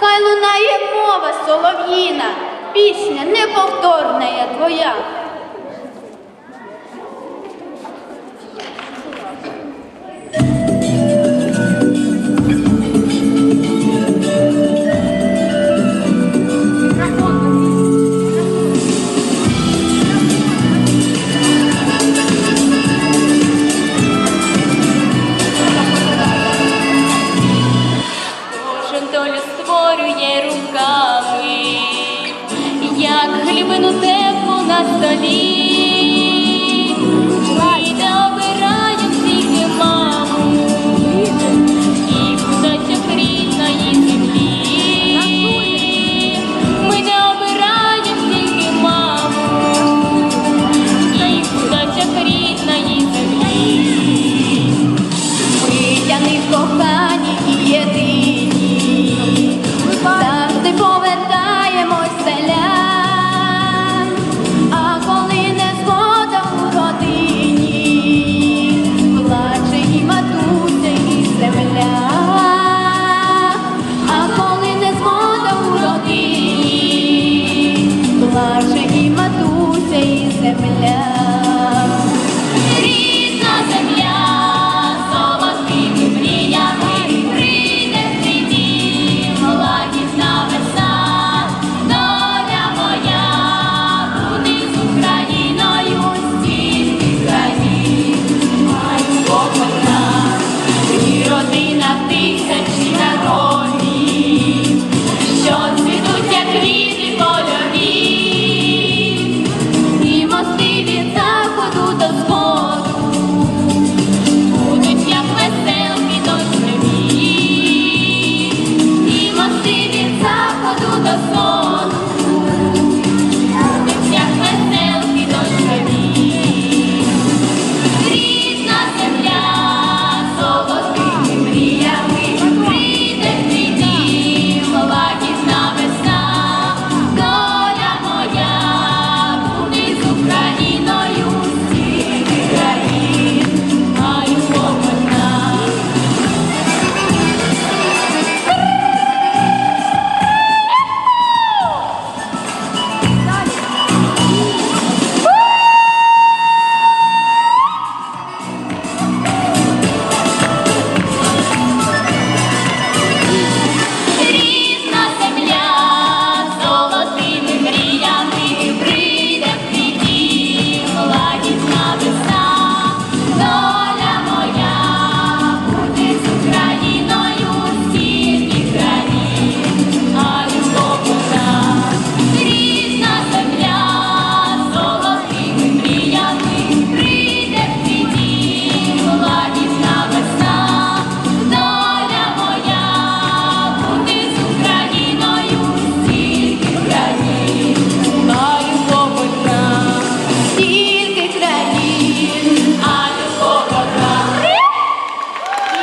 хай лунає мова солов'їна, пісня неповторна твоя. на столі. Маше і матуся, і земля.